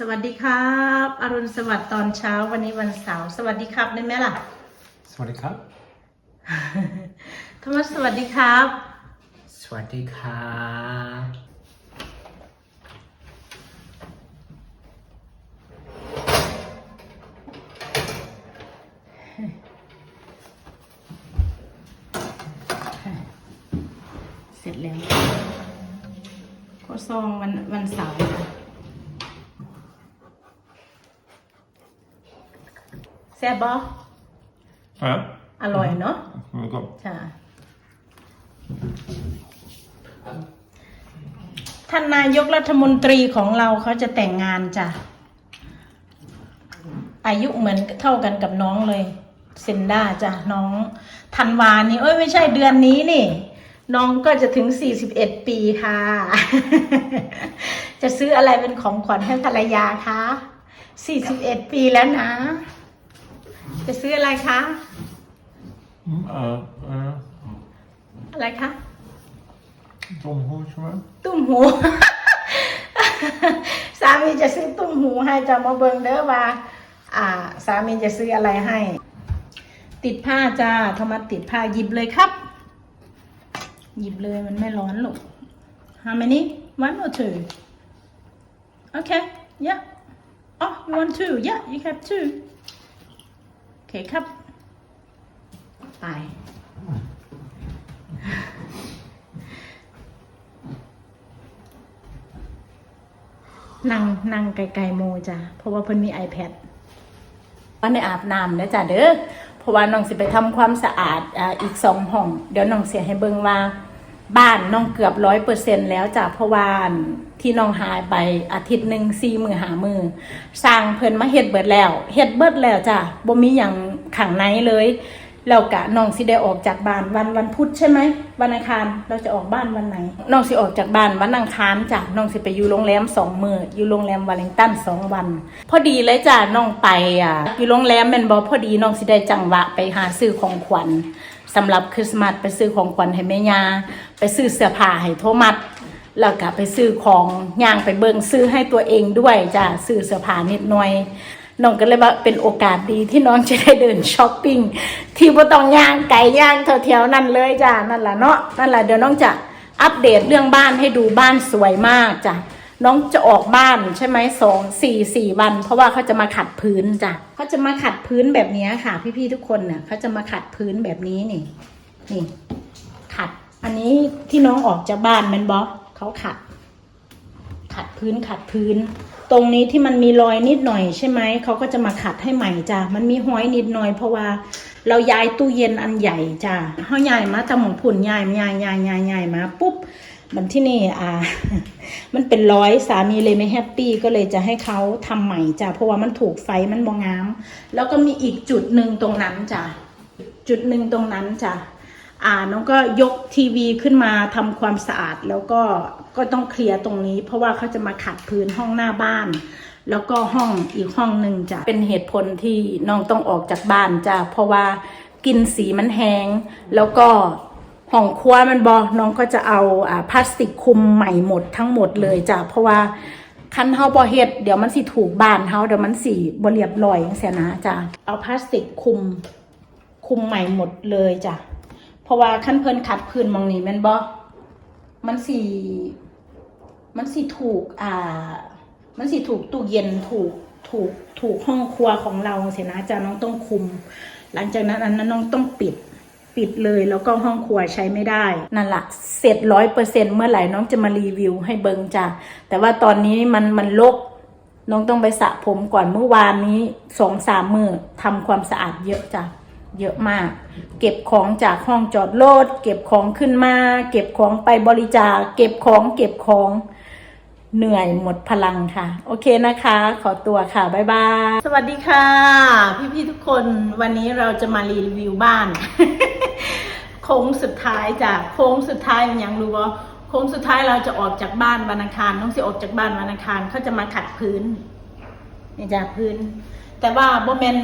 สวัสดีครับ อรุณสวัสดิ์ตอนเช้าวันนี้วันเสาร์สวัสดีครับได้ไหมล่ะ สวัสดีครับธรรมสวัสดีครับ สวัสดีครับเสร็จแล้วก็ซองวันวันเสาร์ ซ่บบอ Ja, อร่อยเนาะ men kom. ค่ะท่านนายกรัฐมนตรีของเราเขาจะแต่งงานจ้ะ อายุเหมือนเท่ากันกับน้องเลยเซนด้าจ้ะน้องธันวานี่เอ้ยไม่ใช่เดือนนี้นี่ น้องก็จะถึง 41 ปีค่ะ จะซื้ออะไรเป็นของขวัญให้ภรรยาคะ 41 ปีแล้วนะ จะซื้ออะไรคะ Mm, uh, uh, อะไรคะ Domhus, va? ตุ้มหู สามีจะซื้อตุ้มหูให้จะมาเบิงเด้อว่า อ่า สามีจะซื้ออะไรให้ ติดผ้าจ้าโทรมาติดผ้าหยิบเลยครับ หยิบเลยมันไม่ร้อนหรอก How many one or two Okay yeah oh you want two yeah you have two โอ เคครับไปนั่งนั่งไกลๆโมจ้ะ เพราะว่าเพิ่นมี iPad ว่าในอาบน้ำนะจ้ะเด้อ เพราะว่าน้องสิไปทำความสะอาดอ่าอีกสองห้อง เดี๋ยวน้องเสียให้เบิ่งว่า บ้านน้องเกือบร้อยเปอร์เซ็นแล้วจ้ะเพราะว่าที่น้องหายไปอาทิตย์หนึ่งสี่มือหามือสร้างเพิ่นมาเฮ็ดเบิดแล้วเฮ็ดเบิดแล้วจ้ะบ่มีหยังขังในเลยแล้วกะน้องสิได้ออกจากบ้านวันวันพุธใช่ไหมวันอังคารเราจะออกบ้านวันไหนน้องสิออกจากบ้านวันอังคารจ้ะน้องสิไปอยู่โรงแรมสองมืออยู่โรงแรมวาเลงตันสองวัน พอดีเลยจ้ะน้องไปอะอยู่โรงแรมแมนบอพอดีน้องสิได้จังหวะไปหาซื้อของขวัญ สำหรับคริสต์มาสไปซื้อของขวัญให้แม่ยาไปซื้อเสื้อผ้าให้โทมัสแล้วก็ไปซื้อของย่างไปเบิงซื้อให้ตัวเองด้วยจ้ะซื้อเสื้อผ้านิดหน่อยน้องก็เลยว่าเป็นโอกาสดีที่น้องจะได้เดินช้อปปิ้งที่บ่ต้องย่างไก่ย่างแถวๆนั่นเลยจ้ะนั่นแหละเนาะนั่นแหละเดี๋ยวน้องจะอัปเดตเรื่องบ้านให้ดูบ้านสวยมากจ้ะ น้องจะออกบ้านใช่ไหมสองสี่สี่วัน เพราะว่าเขาจะมาขัดพื้นจ้ะเขาจะมาขัดพื้นแบบนี้ค่ะ พี่ๆทุกคนเนี่ยเขาจะมาขัดพื้นแบบนี้นี่ นี่ ขัด อันนี้ที่น้องออกจากบ้านแมันบอเขาขัด ขัดพื้นขัดพื้น ตรงนี้ที่มันมีรอยนิดหน่อยใช่ไหมเขาก็จะมาขัดให้ใหม่จ้ะมันมีห้อยนิดหน่อยเพราะว่า เราย้ายตู้เย็นอันใหญ่จ้ะเขาย้ายมาจากหมองผุนย้ายมาย้ายย้ายย้ายย้ายมาปุ๊บมันที่นี่อ่า มันเป็นร้อยสามีเลยไม่แฮปปี้ก็เลยจะให้เขาทำใหม่จ้ะเพราะว่ามันถูกไฟมันบองงาม แล้วก็มีอีกจุดหนึ่งตรงนั้นจ้ะจุดหนึ่งตรงนั้นจ้ะอ่าน้องก็ยกทีวีขึ้นมาทำความสะอาดแล้วก็ก็ต้องเคลียร์ตรงนี้ เพราะว่าเขาจะมาขัดพื้นห้องหน้าบ้าน แล้วก็ห้องอีกห้องหนึ่งจ้ะเป็นเหตุผลที่น้องต้องออกจากบ้านจ้ะเพราะว่ากินสีมันแหงแล้วก็ห้องครัวมันบอน้องก็จะเอาอ่าพลาสติกคุมใหม่หมดทั้งหมดเลยจ้ะเพราะว่าคันเฮาบ่เฮ็ดเดี๋ยวมันสิถูกบ้านเฮาเดี๋ยวมันสิบ่เรียบร้อยจังซี่นะจ้ะเอาพลาสติกคุมคุมใหม่หมดเลยจ้ะเพราะว่าขั้นเพิ่นขัดพื้นมองนี้แม่นบ่มันสีมันสิถูกอ่า มันสิถูกตู้เย็นถูกถูกถูกห้องครัวของเราเสียนะจ้ะน้องต้องคุม หลังจากนั้นอันนั้นน้องต้องปิดปิดเลยแล้วก็ห้องครัวใช้ไม่ได้ นั่นละเสร็จร้อยเปอร์เซ็นเมื่อไหร่น้องจะมารีวิวให้เบิงจ้ะแต่ว่าตอนนี้มันมันลกน้องต้องไปสระผมก่อนเมื่อวานนี้สองสามมือทำความสะอาดเยอะจ้ะเยอะมาก เก็บของจากห้องจอดรถเก็บของขึ้นมา เก็บของไปบริจาคเก็บของเก็บของ เหนื่อยหมดพลังค่ะ โอเคนะคะ ขอตัวค่ะ บ๊ายบาย สวัสดีค่ะ พี่ๆทุกคนวันนี้เราจะมารีวิวบ้าน โค้งสุดท้ายจ้ะโค้งสุดท้ายยังรู้ว่าโค้งสุดท้ายเราจะออกจากบ้านวันอังคารน้องสิออกจากบ้านวันอังคารเขาจะมาขัดพื้นนี่จ้ะพื้น แต่ว่าโบแมน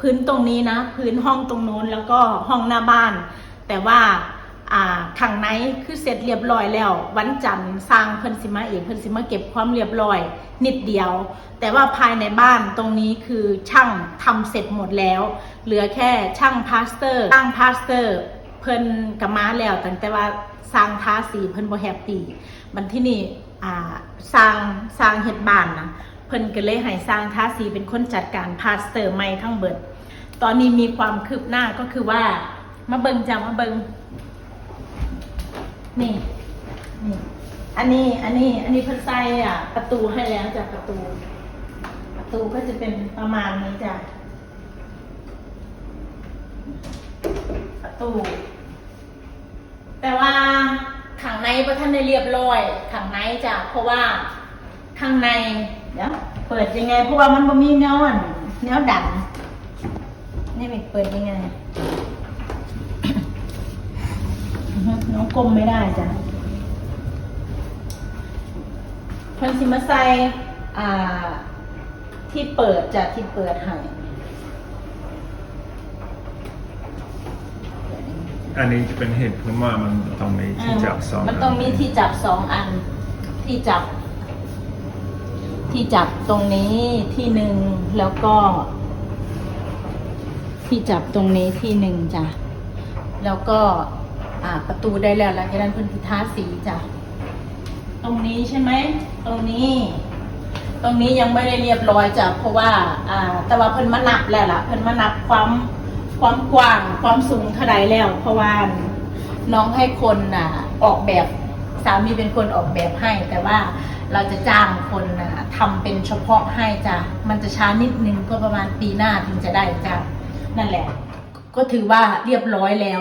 พื้นตรงนี้นะ พื้นห้องตรงนู้นแล้วก็ห้องหน้าบ้าน แต่ว่า ข้างในคือเสร็จเรียบร้อยแล้ว วันจันทร์สร้างเพิ่นสิมาเองเพิ่นสิมาเก็บความเรียบร้อย นิดเดียว แต่ว่าภายในบ้านตรงนี้คือช่างทำเสร็จหมดแล้ว เหลือแค่ช่างพลาสเตอร์ช่างพลาสเตอร์เพิ่นกับมาแล้วตั้งแต่ว่าสร้างทาสีเพิ่นบ่แฮปปี้มันที่นี่สร้างสร้างเฮ็ดบ้านนะเพิ่นก็เลยให้สร้างทาสีเป็นคนจัดการพลาสเตอร์ใหม่ทั้งเบิด ตอนนี้มีความคืบหน้าก็คือว่ามาเบิงจ้ามาเบิง นี่นี่ อันนี้ อันนี้ อันนี้เพิ่นใส่อะ ประตูให้แล้วจากประตู ประตูก็จะเป็นประมาณนี้จ้ะ ประตู แต่ว่าข้างในพระท่านได้เรียบร้อยข้างในจ้ะ เพราะว่าข้างในเดี๋ยวเปิดยังไง เพราะว่ามันบ่มีแนวอันแนวดันนี่มันเปิดยังไง อื้อหือ น้องกลมไม่ได้จ้ะเพิ่นสิมาใส่อ่า ที่เปิดจ้ะที่เปิดให้อันนี้จะเป็นเหตุผลว่ามันต้องมีที่จับสองมันต้องมีที่จับสองอัน ที่จับ ที่จับตรงนี้ที่หนึ่งแล้วก็ ที่จับตรงนี้ที่หนึ่งจ้ะแล้วก็ อ่า ประตูได้แล้วหลังจากนั้นเพิ่นพิทาสีจ้ะตรงนี้ใช่ไหม ตรงนี้ ตรงนี้ยังไม่ได้เรียบร้อยจ้ะเพราะว่า อ่า แต่ว่าเพิ่นมานับแล้วล่ะเพิ่นมานับความความกว้างความสูงเท่าใดแล้ว เพราะว่าน้องให้คนอะ ออกแบบสามีเป็นคนออกแบบให้ แต่ว่าเราจะจ้างคนอะทำเป็นเฉพาะให้จ้ะมันจะช้านิดนึงก็ประมาณปีหน้าถึงจะได้จ้ะนั่นแหละ ก็ถือว่าเรียบร้อยแล้ว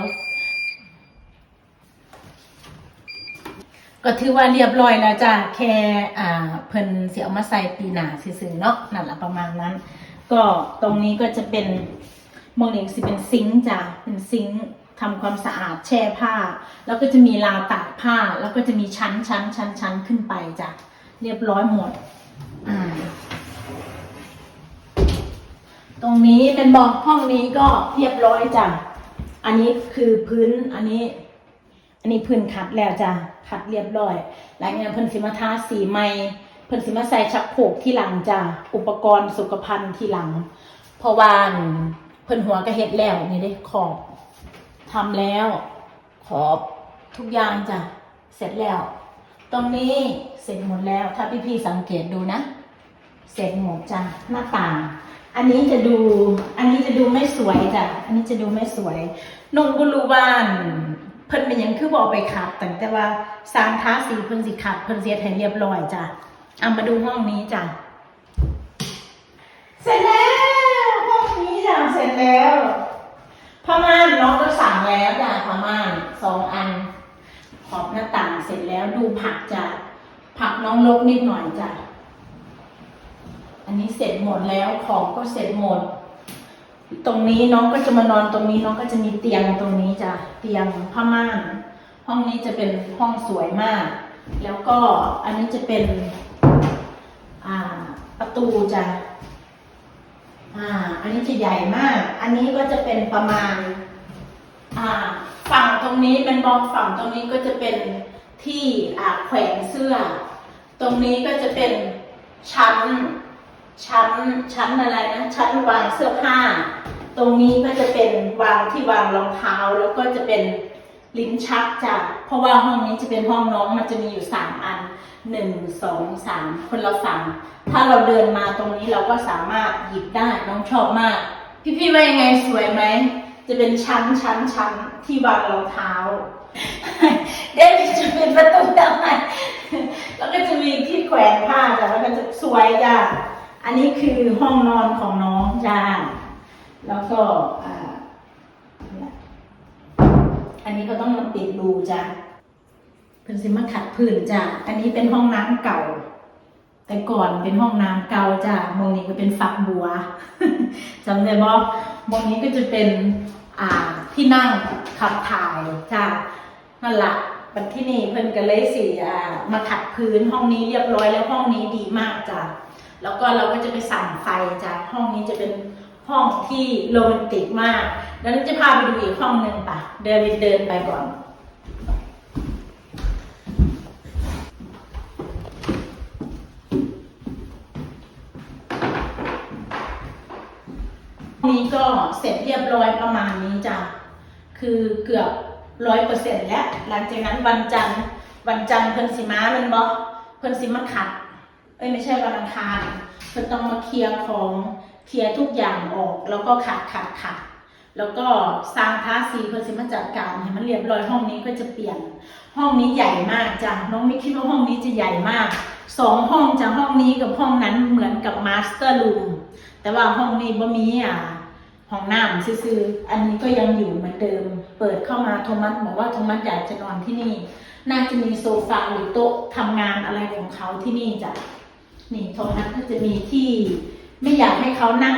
ก็ถือว่าเรียบร้อยแล้วจ้ะแค่อ่าเพิ่นเสียเอามาใส่ปีหนาซื่อๆเนาะนั่นแหละประมาณนั้น ก็ตรงนี้ก็จะเป็นโมงเองสิเป็นซิงค์จ้ะเป็นซิงค์ทำความสะอาดแช่ผ้า แล้วก็จะมีราวตากผ้า แล้วก็จะมีชั้นชั้นชั้นชั้นขึ้นไปจ้ะเรียบร้อยหมดอ่าตรงนี้เป็นบอกห้องนี้ก็เรียบร้อยจ้ะอันนี้คือพื้นอันนี้ อันนี้พิ่นคัดแล้วจ้ะคัดเรียบร้อย หลังจากนั้นเพิ่นสิมาทาสีใหม่เพิ่นสิมาใส่ชักโครกที่หลังจ้ะอุปกรณ์สุขภัณฑ์ที่หลังเพราะว่าเพิ่นหัวก็เฮ็ดแล้วนี่เด้ขอบทำแล้ว ขอบทุกอย่างจ้ะเสร็จแล้ว ตรงนี้เสร็จหมดแล้ว ถ้าพี่ๆสังเกตดูนะ เสร็จหมดจ้ะหน้าต่าง อันนี้จะดู อันนี้จะดูไม่สวยจ้ะอันนี้จะดูไม่สวยนงก็รู้บ้าน เพิ่นเป็นหยังคือบอกไปขัดแต่แต่ว่าสร้างท้าสีเพิ่นสิขัดเพิ่นเสียให้เรียบร้อยจ้ะเอามาดูห้องนี้จ้ะเสร็จแล้วห้องนี้จ้ะเสร็จแล้วผ้าม่านน้องก็สั่งแล้วจ้ะผ้าม่านสองอัน ขอบหน้าต่างเสร็จแล้วดูผักจ้ะผักน้องลกนิดหน่อยจ้ะอันนี้เสร็จหมดแล้วของก็เสร็จหมด ตรงนี้น้องก็จะมานอนตรงนี้น้องก็จะมีเตียงตรงนี้จ้ะเตียงผ้าม่านห้องนี้จะเป็นห้องสวยมาก แล้วก็อันนี้จะเป็นอ่าประตูจ้ะอ่า อันนี้จะใหญ่มาก อันนี้ก็จะเป็นประมาณ อ่า ฝั่งตรงนี้เป็นบ้อกฝั่งตรงนี้ก็จะเป็นที่อ่าแขวนเสื้อ ตรงนี้ก็จะเป็นชั้น ชั้น ชั้นอะไรนะ ชั้นวางเสื้อผ้า ตรงนี้ก็จะเป็นวางที่วางรองเท้าแล้วก็จะเป็นลิ้นชักจ้ะเพราะว่าห้องนี้จะเป็นห้องน้องมันจะมีอยู่สามอันหนึ่งสองสามคนละฝั่งถ้าเราเดินมาตรงนี้เราก็สามารถหยิบได้น้องชอบมาก พี่ๆว่ายังไงสวยไหมจะเป็นชั้นชั้นชั้นที่วางรองเท้าเดวิดจะเป็นประตูทำไมแล้วก็จะมีที่แขวนผ้าจ้ะแล้วก็จะสวยจ้ะอันนี้คือห้องนอนของน้องจ้า แล้วก็อ่าเนี่ยอันนี้ก็ต้องมาปิดรูจ้ะเพิ่นสิมาขัดพื้นจ้ะอันนี้เป็นห้องน้ำเก่า แต่ก่อนเป็นห้องน้ำเก่าจ้ะมองนี้ก็เป็นฝักบัวจำได้บ่มองนี้ก็จะเป็นอ่าที่นั่งขับถ่ายจ้ะนั่นละบัดที่นี่เพิ่นก็เลยสิอ่ามาขัดพื้นห้องนี้เรียบร้อยแล้วห้องนี้ดีมากจ้ะแล้วก็เราก็จะไปสั่งไฟจ้ะห้องนี้จะเป็น ห้องที่โรแมนติกมากแล้วจะพาไปดูอีกห้องหนึ่งปะเดวิดเดินไปก่อน นี้ก็เสร็จเรียบร้อยประมาณนี้จ้ะ คือเกือบร้อยเปอร์เซ็นต์แล้ว หลังจากนั้นวันจันทร์วันจันทร์เพิ่นสิมามันบอเพิ่นสิมาขัด เอ้ยไม่ใช่วันอังคารเพิ่นต้องมาเคลียร์ของ เคลียร์ทุกอย่างออกแล้วก็ขัดขัดขัดแล้วก็สร้างทาสีเพื่อสิมาจัดการให้มันเรียบร้อยห้องนี้ก็จะเปลี่ยน ห้องนี้ใหญ่มากจ้ะน้องไม่คิดว่าห้องนี้จะใหญ่มากสองห้องจ้ะห้องนี้กับห้องนั้นเหมือนกับมาสเตอร์รูมแต่ว่าห้องนี้บ่มีอะห้องน้ำซื่ออันนี้ก็ยังอยู่เหมือนเดิม เปิดเข้ามาโทมัสบอกว่าโทมัสอยากจะนอนที่นี่ น่าจะมีโซฟาหรือโต๊ะทำงานอะไรของเขาที่นี่จ้ะนี่โทมัสก็จะมีที่ ไม่อยากให้เขานั่ง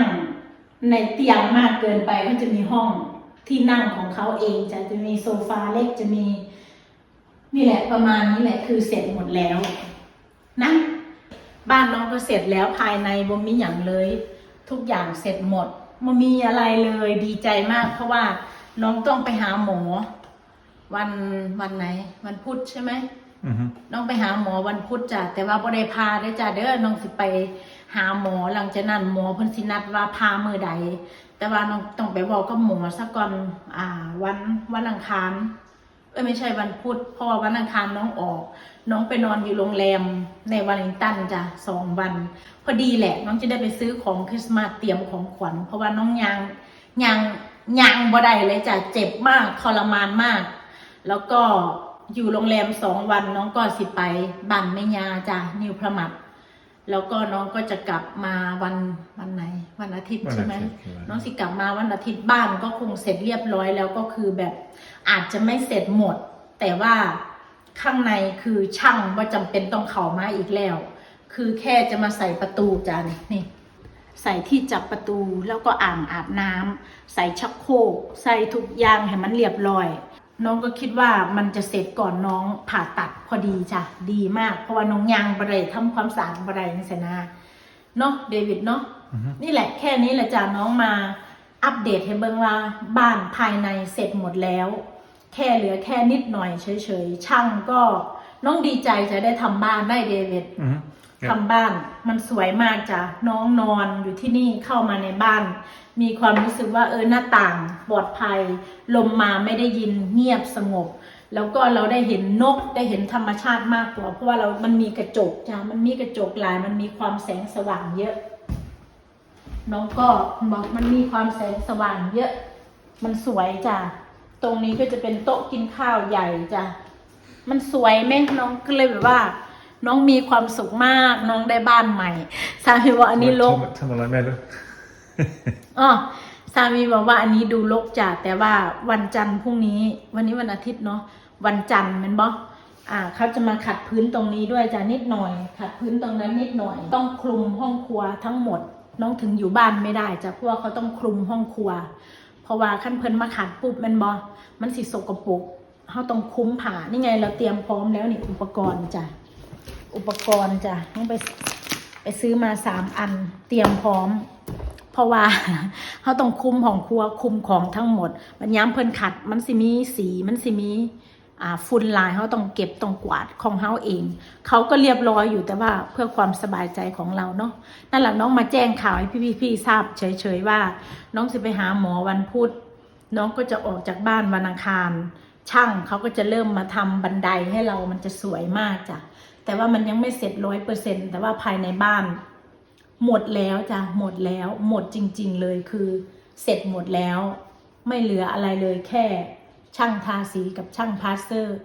ในเตียงมากเกินไปก็จะมีห้องที่นั่งของเขาเองจะจะมีโซฟาเล็กจะมีนี่แหละประมาณนี้แหละคือเสร็จหมดแล้วนะบ้านน้องก็เสร็จแล้วภายในบ่มีอย่างเลย ทุกอย่างเสร็จหมดบ่มีอะไรเลยดีใจมาก เพราะว่าน้องต้องไปหาหมอ วันวันไหน วันพุธใช่ไหม น้องไปหาหมอวันพุธจ้ะแต่ว่าบ่ได้พาได้จ้ะเด้อน้องสิไปหาหมอหลังจากนั้นหมอเพิ่นสินัดว่าพามือใด แต่ว่าน้องต้องไปบอกกับหมอซะก่อนอ่า วันวันอังคารเอ้ยไม่ใช่วันพุธเพราะว่าวันอังคารน้องออก น้องไปนอนอยู่โรงแรมในวาเลนตันจ้ะสองวัน พอดีแหละน้องจะได้ไปซื้อของคริสต์มาสเตรียมของขวัญ เพราะว่าน้องยังยังยังบ่ได้เลยจ้ะเจ็บมากทรมานมาก แล้วก็ อยู่โรงแรมสองวันน้องก็สิไปบ้านแม่ยาจ้ะนิวพระมัดแล้วก็น้องก็จะกลับมาวันวันไหน วันอาทิตย์วันใช่อาไหมทิตย์ใช่ไหมน้องสิกลับมาวันอาทิตย์บ้านก็คงเสร็จเรียบร้อยแล้วก็คือแบบอาจจะไม่เสร็จหมด แต่ว่าข้างในคือช่างว่าจำเป็นต้องเข้ามาอีกแล้ว คือแค่จะมาใส่ประตูจ้ะนี่นี่ใส่ที่จับประตูแล้วก็อ่างอาบน้ำใส่ชักโครกใส่ทุกอย่างให้มันเรียบร้อย น้องก็คิดว่ามันจะเสร็จก่อนน้องผ่าตัดพอดีจ้ะดีมากเพราะว่าน้องยังบะไรทำความสะอาดบะไรนี่สินะเนาะเดวิดเนาะอือฮึนี่แหละแค่นี้แหละจ้ะน้องมาอัปเดตให้เบิ่งว่าบ้านภายในเสร็จหมดแล้ว แค่เหลือแค่นิดหน่อยเฉยๆช่างก็น้องดีใจจะได้ทำบ้านได้เดวิดอือฮึ ทำบ้านมันสวยมากจ้ะน้องนอนอยู่ที่นี่เข้ามาในบ้าน มีความรู้สึกว่าเออหน้าต่างปลอดภัย ลมมาไม่ได้ยินเงียบสงบ แล้วก็เราได้เห็นนกได้เห็นธรรมชาติมากกว่า เพราะว่าเรา มันมีกระจกจ้ะมันมีกระจกหลาย มันมีความแสงสว่างเยอะ น้องก็บอกมันมีความแสงสว่างเยอะ มันสวยจ้ะตรงนี้ก็จะเป็นโต๊ะกินข้าวใหญ่จ้ะมันสวยไหมน้องก็เลยแบบว่า น้องมีความสุขมาก น้องได้บ้านใหม่สามีว่าอันนี้ลกทำทำอะไรแม่ด้วยอ๋อสามีบอกว่าอันนี้ดูลกจ้ะแต่ว่าวันจันทร์พรุ่งนี้ วันนี้วันอาทิตย์เนาะวันจันทร์แมันบออ่าเขาจะมาขัดพื้นตรงนี้ด้วยจ้ะนิดหน่อย ขัดพื้นตรงนั้นนิดหน่อย ต้องคลุมห้องครัวทั้งหมด น้องถึงอยู่บ้านไม่ได้จ้ะเพราะว่าเขาต้องคลุมห้องครัว เพราะว่าขั้นเพิ่นมาขัดปุ๊บแมันบอมันสิสกปรกเขาต้องคุ้มผ่านี่ไงเราเตรียมพร้อมแล้วนี่อุปกรณ์จ้ะ อุปกรณ์จ้ะต้องไปไปซื้อมาสามอันเตรียมพร้อม เพราะว่าเขาต้องคุมของครัวคุมของทั้งหมด มันย้ำเพิ่นขัด มันสิมีสีมันสิมีอ่าฝุ่นลายเขาต้องเก็บต้องกวาดของเขาเอง เขาก็เรียบร้อยอยู่แต่ว่าเพื่อความสบายใจของเราเนาะนั่นแหละน้องมาแจ้งข่าวให้พี่ๆพี่ทราบเฉยๆว่า น้องจะไปหาหมอวันพุธน้องก็จะออกจากบ้านวันอังคารช่างเขาก็จะเริ่มมาทำบันไดให้เรามันจะสวยมากจ้ะ แต่ว่ามันยังไม่เสร็จร้อยเปอร์เซ็นแต่ว่าภายในบ้าน หมดแล้วจ้ะหมดแล้ว หมดจริง ๆ เลยคือ เสร็จหมดแล้ว ไม่เหลืออะไรเลยแค่ ช่างทาสีกับช่างพลาสเตอร์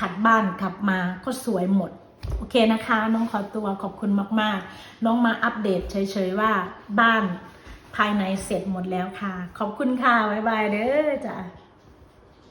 ขัดบ้านขับมาก็สวยหมดโอเคนะคะ น้องขอตัวขอบคุณมาก ๆ น้องมาอัปเดตเฉย ๆ ว่าบ้านภายในเสร็จหมดแล้วค่ะ ขอบคุณค่ะ บ๊ายบายเด้อจ้ะ